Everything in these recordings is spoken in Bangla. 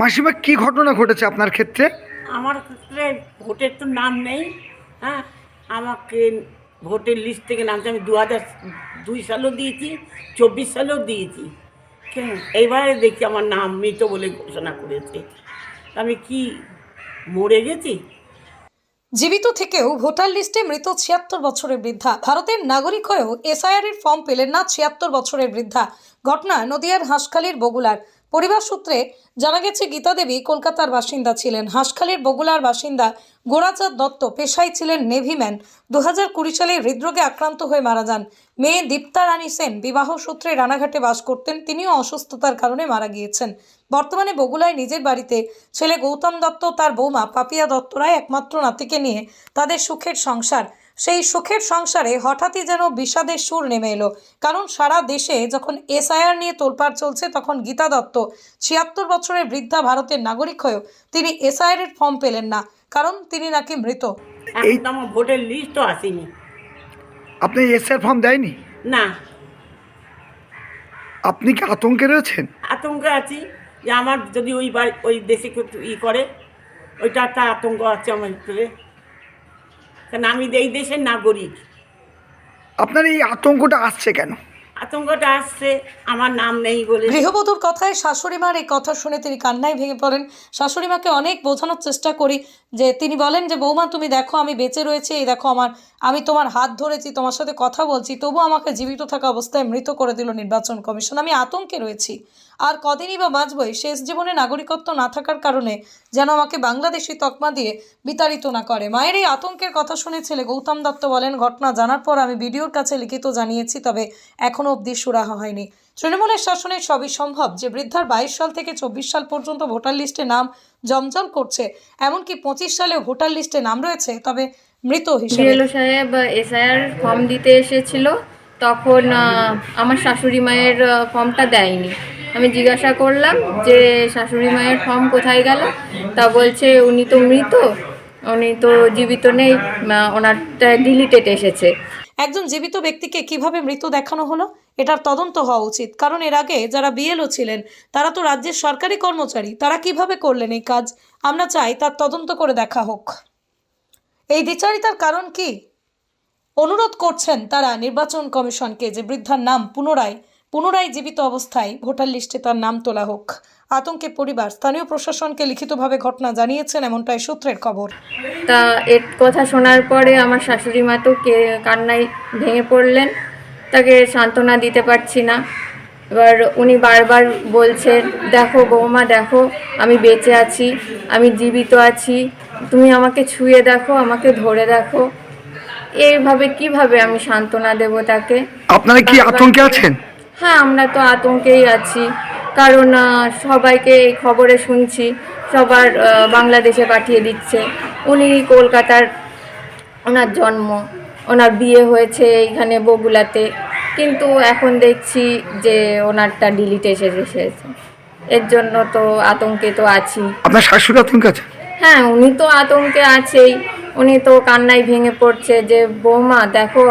মাসিমা কি ঘটনা ঘটেছে আপনার ক্ষেত্রে? আমার ক্ষেত্রে ভোটের তো নাম নেই হ্যাঁ? আমাকে ভোটের লিস্ট থেকে নামতে আমি দু হাজার দুই সালেও দিয়েছি চব্বিশ সালেও দিয়েছি। কেন এইবারে দেখি আমার নাম মৃত বলে ঘোষণা করেছে। আমি কি মরে গেছি? জীবিত থেকেও ভোটার লিস্টে মৃত ছিয়াত্তর বছরের বৃদ্ধা। ভারতের নাগরিক হয়েও এসআইআর এর ফর্ম পেলেন না ছিয়াত্তর বছরের বৃদ্ধা। ঘটনা নদিয়ার হাঁসখালির বগুলার। পরিবার সূত্রে জানা গেছে, গীতা দেবী কলকাতার বাসিন্দা ছিলেন। হাঁসখালির বগুলার বাসিন্দা গোরাচাঁদ দত্ত পেশায় ছিলেন নেভিম্যান দু হাজার কুড়ি সালে হৃদরোগে আক্রান্ত হয়ে মারা যান। মেয়ে দীপ্তা রানী সেন বিবাহ সূত্রে রানাঘাটে বাস করতেন। তিনিও অসুস্থতার কারণে মারা গিয়েছেন। বর্তমানে বগুলায় নিজের বাড়িতে ছেলে গৌতম দত্ত, তার বৌমা পাপিয়া দত্তরায় একমাত্র নাতিকে নিয়ে তাদের সুখের সংসার সেই সুখের সংসারে হঠাৎই যেন বিষাদের সুর নেমে এলো। কারণ সারা দেশে যখন এসআইআর নিয়ে তোলপাড় চলছে তখন গীতা দত্ত ছিয়াত্তর বছরের বৃদ্ধা ভারতের নাগরিক হয়েও তিনি এসআইআর এর ফর্ম পেলেন না কারণ তিনি নাকি মৃত। এখন তো আমার ভোটের আসেনি। আপনি এসআর ফর্ম দেয়নি? না। আপনি কি আতঙ্কে রয়েছেন? আতঙ্কে আছি যে আমার যদি ওই বাড়ি ওই দেশে ই করে ওইটা একটা আতঙ্ক আছে আমার ভিতরে। কারণ আমি এই দেশের নাগরিক। আপনার এই আতঙ্কটা আসছে কেন? আতঙ্কটা আসছে আমার নাম নেই বলে। গৃহবধূর কথায় শাশুড়ি মার এই কথা শুনে তিনি কান্নায় ভেঙে পড়েন। শাশুড়ি মাকে অনেক বোঝানোর চেষ্টা করি যে তিনি বলেন যে, বৌমা, তুমি দেখো, আমি বেঁচে রয়েছি, এই দেখো আমার, আমি তোমার হাত ধরেছি, তোমার সাথে কথা বলছি, তবু আমাকে জীবিত থাকা অবস্থায় মৃত করে দিল নির্বাচন কমিশন। আমি আতঙ্কে রয়েছি। আর কদিনই বা বাঁচবই, শেষ জীবনে নাগরিকত্ব না থাকার কারণে যেন আমাকে বাংলাদেশি তকমা দিয়ে বিতাড়িত না করে। মায়ের এই আতঙ্কের কথা শুনে ছেলে গৌতম দত্ত বলেন, ঘটনা জানার পর আমি ভিডিওর কাছে লিখিত জানিয়েছি, তবে এখনও অবধি সুরাহা হয়নি। তৃণমূলের শাসনে সবই সম্ভব। যে বৃদ্ধার বাইশ সাল থেকে চব্বিশ সাল পর্যন্ত ভোটার লিস্টে নাম জমজম করছে এমনকি পঁচিশ সালে ভোটার লিস্টে নাম রয়েছে তবে মৃত হিসেবে। সাহেব এসআইআর ফর্ম দিতে এসেছিল তখন আমার শাশুড়ি মায়ের ফর্মটা দেয়নি। আমি জিজ্ঞাসা করলাম যে শাশুড়ি মায়ের ফর্ম কোথায় গেল? তা বলছে উনি তো মৃত উনি তো জীবিত নেই ওনারটা ডিলিটেড এসেছে। একজন জীবিত ব্যক্তিকে কীভাবে মৃত দেখানো হলো? এটার তদন্ত হওয়া উচিত। কারণ এর আগে যারা বিএলও ছিলেন, তারা তো রাজ্যের সরকারি কর্মচারী, তারা কীভাবে করলেন এই কাজ? আমরা চাই তার তদন্ত করে দেখা হোক। এই দ্বিচারিতার কারণ কি? অনুরোধ করছেন তারা নির্বাচন কমিশনকে যে বৃদ্ধার নাম পুনরায় পুনরায় জীবিত অবস্থায় ভোটার লিস্টে তার নাম তোলা হোক। আতঙ্কে পরিবার, স্থানীয় প্রশাসনকে লিখিতভাবে ঘটনা জানিয়েছেন এমনটাই সূত্রের খবর। তা এর কথা শোনার পরে আমার শাশুড়ি মা তো কান্নায় ভেঙে পড়লেন। তাকে সান্ত্বনা দিতে পারছি না। এবার উনি বারবার বলছেন দেখো বৌমা দেখো আমি বেঁচে আছি আমি জীবিত আছি তুমি আমাকে ছুঁয়ে দেখো আমাকে ধরে দেখো। এইভাবে কীভাবে আমি সান্ত্বনা দেব তাকে? আপনারা কি আতঙ্কে আছেন? হ্যাঁ আমরা তো আতঙ্কেই আছি। কারণ সবাইকে এই খবরে শুনছি সবার বাংলাদেশে পাঠিয়ে দিচ্ছে। উনি কলকাতার ওনার জন্ম। ওনার বিয়ে হয়েছে এইখানে বগুলাতে। কিন্তু এখন দেখছি যে ওনারটা ডিলিট এসে এসেছে। এর জন্য তো আতঙ্কে তো আছি। আপনার শাশুড়ি আতঙ্কে আছে হ্যাঁ উনি তো আতঙ্কে আছেই। উনি তো কান্নায় ভেঙে পড়ছে যে বৌমা দেখো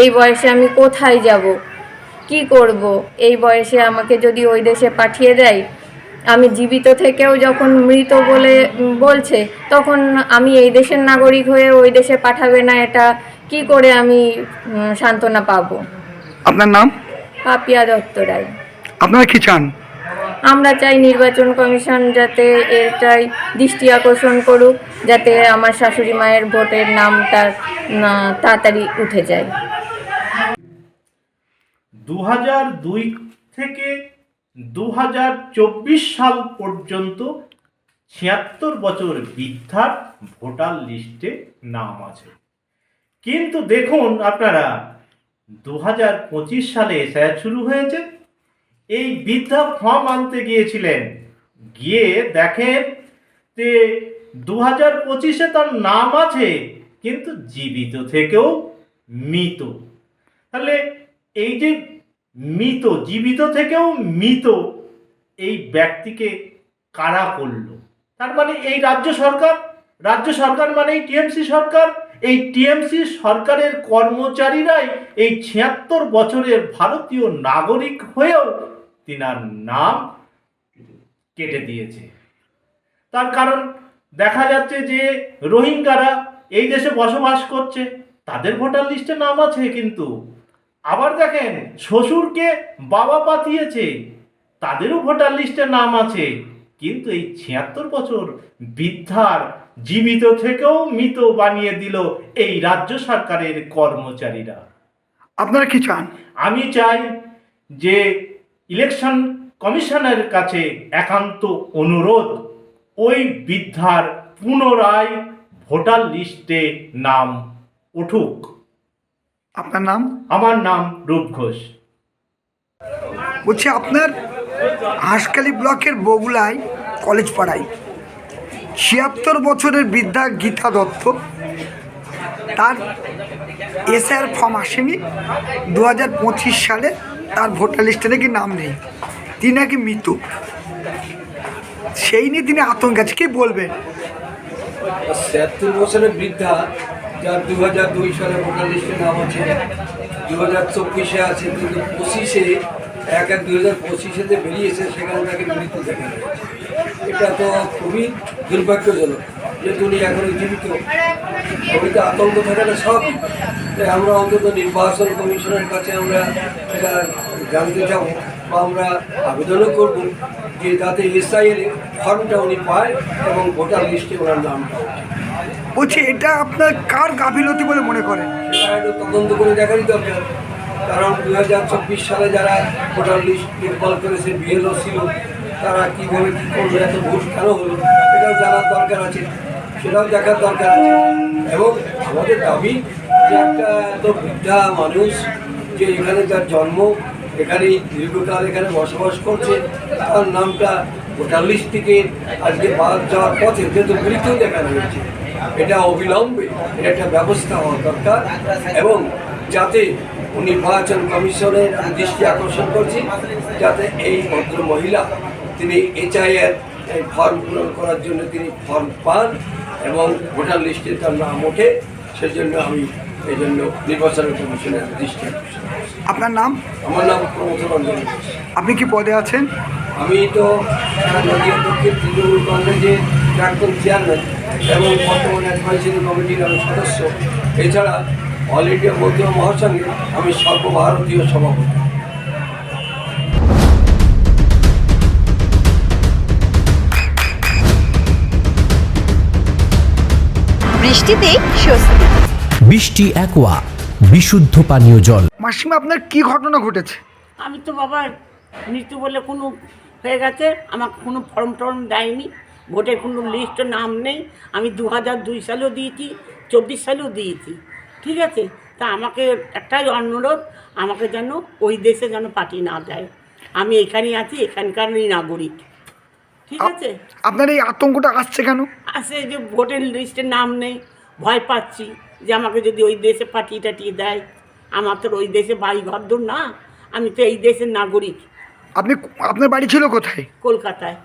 এই বয়সে আমি কোথায় যাব? কি করব? এই বয়সে আমাকে যদি ওই দেশে পাঠিয়ে দেয় আমি জীবিত থেকেও যখন মৃত বলে বলছে তখন আমি এই দেশের নাগরিক হয়ে ওই দেশে পাঠাবে না এটা কি করে আমি সান্ত্বনা পাবো? আপনার নাম? পাপিয়া দত্ত রায়। আপনারা কি চান? আমরা চাই নির্বাচন কমিশন যাতে এটাই দৃষ্টি আকর্ষণ করুক যাতে আমার শাশুড়ি মায়ের ভোটের নামটা তাড়াতাড়ি উঠে যায়। দু দুই থেকে দু হাজার চব্বিশ সাল পর্যন্ত ছিয়াত্তর বছর বৃদ্ধার ভোটার লিস্টে নাম আছে। কিন্তু দেখুন আপনারা দু হাজার পঁচিশ সালে স্যার শুরু হয়েছে। এই বৃদ্ধা ফর্ম আনতে গিয়েছিলেন। গিয়ে দেখেন যে দু হাজার পঁচিশে তার নাম আছে, কিন্তু জীবিত থেকেও মৃত। তাহলে এই যে মৃত, জীবিত থেকেও মৃত এই ব্যক্তিকে কারা করল? তার মানে এই রাজ্য সরকার রাজ্য সরকার মানে টিএমসি সরকার। এই টিএমসি সরকারের কর্মচারীরাই এই ছিয়াত্তর বছরের ভারতীয় নাগরিক হয়েও তিনার নাম কেটে দিয়েছে। তার কারণ দেখা যাচ্ছে যে রোহিঙ্গারা এই দেশে বসবাস করছে, তাদের ভোটার লিস্টে নাম আছে কিন্তু। আবার দেখেন, শ্বশুরকে বাবা পাঠিয়েছে, তাদেরও ভোটার লিস্টে নাম আছে। কিন্তু এই ছিয়াত্তর বছর বৃদ্ধার জীবিত থেকেও মৃত বানিয়ে দিল এই রাজ্য সরকারের কর্মচারীরা। আপনারা কি চান? আমি চাই যে ইলেকশন কমিশনের কাছে একান্ত অনুরোধ ওই বৃদ্ধার পুনরায় ভোটার লিস্টে নাম উঠুক। আপনার নাম? আমার নাম রূপ ঘোষ। বলছি আপনার হাঁসখালি ব্লকের বগুলায় কলেজ পাড়ায় ছিয়াত্তর বছরের বৃদ্ধা গীতা দত্ত। তার এসআর ফর্ম আসেনি। দু হাজার পঁচিশ সালে তার ভোটার লিস্টে নাকি নাম নেই। তিনি নাকি মৃত। সেই নিয়ে তিনি আতঙ্ক আছে। কি বলবেন ছিয়াত্তর বছরের বৃদ্ধা যার দু হাজার দুই সালে ভোটার লিস্টে নাম আছে দু হাজার চব্বিশে আছে, কিন্তু পঁচিশে, এক এক দু হাজার পঁচিশে যে বেরিয়েছে, সেখানে তাকে মৃত দেখা এটা তো খুবই দুর্ভাগ্যজনক যে উনি এখনও জীবিত। উনি তো আতঙ্ক থাকাটা সব। তাই আমরা অন্তত নির্বাচন কমিশনের কাছে আমরা এটা জানতে যাব বা আমরা আবেদনও করব যে যাতে এসআইয়ের ফর্মটা উনি পায় এবং ভোটার লিস্টে ওনার ওঠে। বলছি এটা আপনার কার গাফিলতি বলে মনে করেন একটু তদন্ত করে দেখারই দরকার। কারণ দু হাজার চব্বিশ সালে যারা ভোটার লিস্ট নির্মল করেছে বিএলও ছিল তারা কীভাবে কী করবে, এত ভোট কেন হলো? এটাও জানার দরকার আছে, সেটাও দেখার দরকার আছে। এবং আমাদের দাবি যে একটা এত বৃদ্ধা মানুষ যে এখানে যার জন্ম, এখানেই দীর্ঘকাল এখানে বসবাস করছে, তার নামটা ভোটার লিস্ট থেকে আজকে বাদ যাওয়ার পথে যেহেতু মৃত্যু দেখানো হয়েছে এটা অবিলম্বে, এটা একটা ব্যবস্থা হওয়া দরকার। এবং যাতে নির্বাচন কমিশনের দৃষ্টি আকর্ষণ করছি, যাতে এই ভদ্র মহিলা তিনি এইচআইয়ের এই ফর্ম পূরণ করার জন্য তিনি ফর্ম পান এবং ভোটার লিস্টে তার নাম ওঠে। সেজন্য আমি এই জন্য নির্বাচন কমিশনের দৃষ্টি আপনার নাম? আমার নাম প্রমথ রঞ্জন। আপনি কি পদে আছেন? আমি তো নদীয়া দক্ষিণ তৃণমূল কংগ্রেসের প্রাক্তন চেয়ারম্যান এবং বর্তমানে অ্যাডভাইজারি কমিটির আমি সদস্য। এছাড়া অল ইন্ডিয়া মধ্য মহাসংঘে আমি সর্বভারতীয় সভাপতি। বৃষ্টিতে স্বস্তি। বৃষ্টি অ্যাকোয়া বিশুদ্ধ পানীয় জল। মাসিমা আপনার কি ঘটনা ঘটেছে? আমি তো বাবা মৃত্যু বলে কোনো হয়ে গেছে। আমাকে কোনো ফর্ম টর্ম দেয়নি। ভোটের কোনো লিস্টে নাম নেই। আমি দু হাজার দুই সালেও দিয়েছি চব্বিশ সালেও দিয়েছি। ঠিক আছে? তা আমাকে একটাই অনুরোধ আমাকে যেন ওই দেশে যেন পার্টি না দেয় আমি এখানেই আছি এখানকারই নাগরিক। ঠিক আছে? আপনার এই আতঙ্কটা আসছে কেন? আসে যে ভোটের লিস্টে নাম নেই। ভয় পাচ্ছি যে আমাকে যদি ওই দেশে পাঠিয়ে টাটিয়ে দেয়। আমার তো ওই দেশে বাড়ি ঘর দূর না আমি তো এই দেশের নাগরিক। আপনি আপনার বাড়ি ছিল কোথায়? কলকাতায়।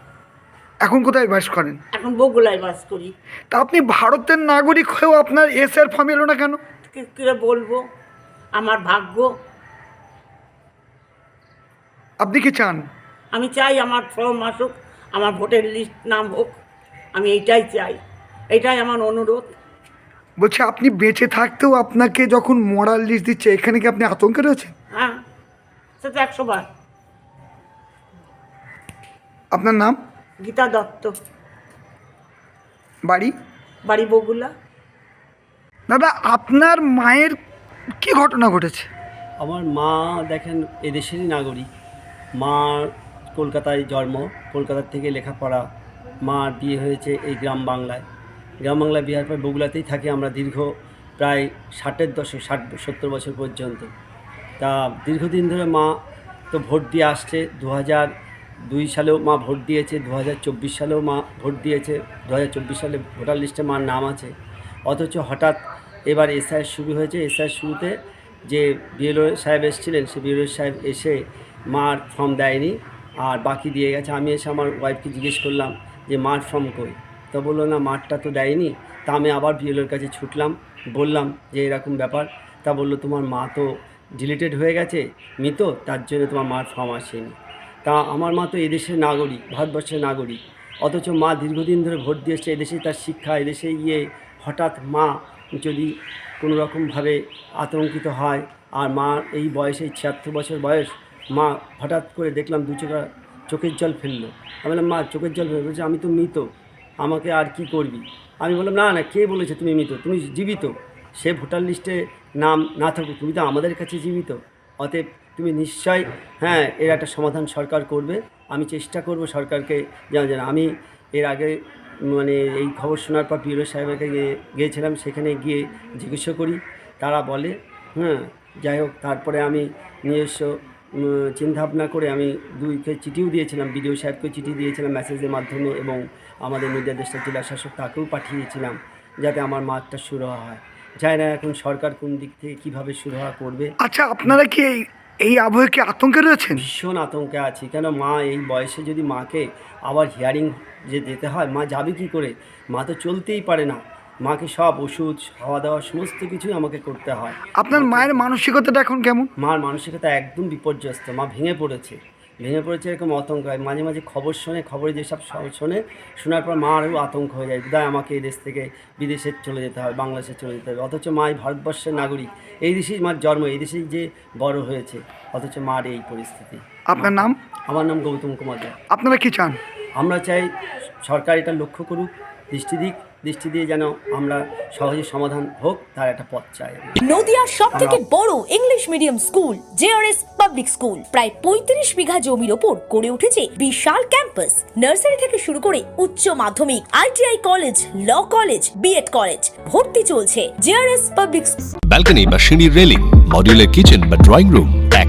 এখন কোথায় বাস করেন? এখন বগুলায় বাস করি। তা আপনি ভারতের নাগরিক হয়েও আপনার এস এর ফর্ম এলো না কেন? কি করে বলব? আমার ভাগ্য। আপনি কি চান? আমি চাই আমার ফর্ম আসুক আমার ভোটের লিস্ট নাম হোক। আমি এইটাই চাই। এটাই আমার অনুরোধ। বলছি আপনি বেঁচে থাকতেও আপনাকে যখন মরাল লিস্ট দিচ্ছে এখানে কি আপনি আতঙ্কে রয়েছেন? হ্যাঁ সেটা একশো বার। আপনার নাম? গীতা দত্ত। বাড়ি? বাড়ি বগুলা। দাদা আপনার মায়ের কি ঘটনা ঘটেছে? আমার মা দেখেন এদেশেরই নাগরিক। মা কলকাতায় জন্ম কলকাতার থেকে লেখাপড়া। মার বিয়ে হয়েছে এই গ্রাম বাংলায়। গ্রাম বাংলায় বিহার পর বগুলাতেই থাকি আমরা দীর্ঘ প্রায় ষাটের দশক, ষাট সত্তর বছর পর্যন্ত। তা দীর্ঘদিন ধরে মা তো ভোট দিয়ে আসছে দু হাজার দুই সালেও মা ভোট দিয়েছে দু হাজার চব্বিশ সালেও মা ভোট দিয়েছে দু হাজার চব্বিশ সালে ভোটার লিস্টে মার নাম আছে। অথচ হঠাৎ এবার এসআই শুরু হয়েছে এসআই শুরুতে যে বিএলও সাহেব এসেছিলেন সে বিএলও সাহেব এসে মার ফর্ম দেয়নি, আর বাকি দিয়ে গেছে। আমি এসে আমার ওয়াইফকে জিজ্ঞেস করলাম যে, মার ফর্ম কই? তো বলল, না মারটা তো দেয়নি। তা আমি আবার বিএলওর কাছে ছুটলাম, বললাম যে এরকম ব্যাপার। তা বলল, তোমার মা তো ডিলিটেড হয়ে গেছে, মৃত, তার জন্য তোমার মার ফর্ম আসেনি। তা আমার মা তো এদেশের নাগরিক, ভারতবর্ষের নাগরিক। অথচ মা দীর্ঘদিন ধরে ভোট দিয়ে এদেশেই তার শিক্ষা এদেশে গিয়ে হঠাৎ মা যদি কোনো রকমভাবে আতঙ্কিত হয়, আর মা এই বয়সে ছিয়াত্তর বছর বয়স, মা হঠাৎ করে দেখলাম দু চোখা, চোখের জল ফেলল। আমি বললাম, মা, চোখের জল ফেলল? বলছে, আমি তো মৃত। আমাকে আর কি করবি? আমি বললাম, না না, কে বলেছে তুমি মৃত? তুমি জীবিত। সে ভোটার লিস্টে নাম না থাকুক, তুমি তো আমাদের কাছে জীবিত। অতএব তুমি নিশ্চয় হ্যাঁ এর একটা সমাধান সরকার করবে। আমি চেষ্টা করব সরকারকে জানা যেন আমি এর আগে মানে এই খবর শোনার পর কাছে গিয়ে- গিয়েছিলাম, সেখানে গিয়ে জিজ্ঞাসা করি। তারা বলে হ্যাঁ যাই হোক, তারপরে আমি নিজস্ব চিন্তাভাবনা করে আমি দুইকে চিঠিও দিয়েছিলাম বিডিও সাহেবকে চিঠি দিয়েছিলাম মেসেজের মাধ্যমে এবং আমাদের মিডিয়া দেশটা জেলা শাসক তাকেও পাঠিয়েছিলাম যাতে আমার মাঠটা শুরু হয়। জানি না এখন সরকার কোন দিক থেকে কীভাবে শুরু হওয়া করবে। আচ্ছা আপনারা কি এই এই আবহে কি আতঙ্কে রয়েছেন? ভীষণ আতঙ্কে আছি। কেন মা এই বয়সে যদি মাকে আবার হিয়ারিং যে যেতে হয় মা যাবে কি করে? মা তো চলতেই পারে না। মাকে সব ওষুধ খাওয়া দাওয়া সমস্ত কিছুই আমাকে করতে হয়। আপনার মায়ের মানসিকতাটা এখন কেমন? মার মানসিকতা একদম বিপর্যস্ত। মা ভেঙে পড়েছে। ভেঙে পড়েছে এরকম আতঙ্ক হয় মাঝে মাঝে খবর শোনে খবরে যেসব সব শোনে শোনার পর মা আরও আতঙ্ক হয়ে যায়। দায় আমাকে এই দেশ থেকে বিদেশে চলে যেতে হবে বাংলাদেশে চলে যেতে হবে। অথচ মা ভারতবর্ষের নাগরিক। এই দেশেই মার জন্ম এই দেশেই যে বড় হয়েছে। অথচ মার এই পরিস্থিতি। আপনার নাম? আমার নাম গৌতম কুমার আপনারা কি চান? আমরা চাই সরকার এটা লক্ষ্য করুক দৃষ্টি দিক। দৃষ্টি দিয়ে যেন আমরা সহজে সমাধান হোক তার একটা পথ চাই নদিয়ার সব থেকে বড় English medium school JRS public school প্রায় পঁয়ত্রিশ বিঘা জমির ওপর গড়ে উঠেছে বিশাল ক্যাম্পাস নার্সারি থেকে শুরু করে উচ্চ মাধ্যমিক ITI college law college BEd college ভর্তি চলছে জেআরএস পাবলিক ব্যালকনি বা সিঁড়ির রেলিং মডিউলার কিচেন বা ড্রয়িং রুম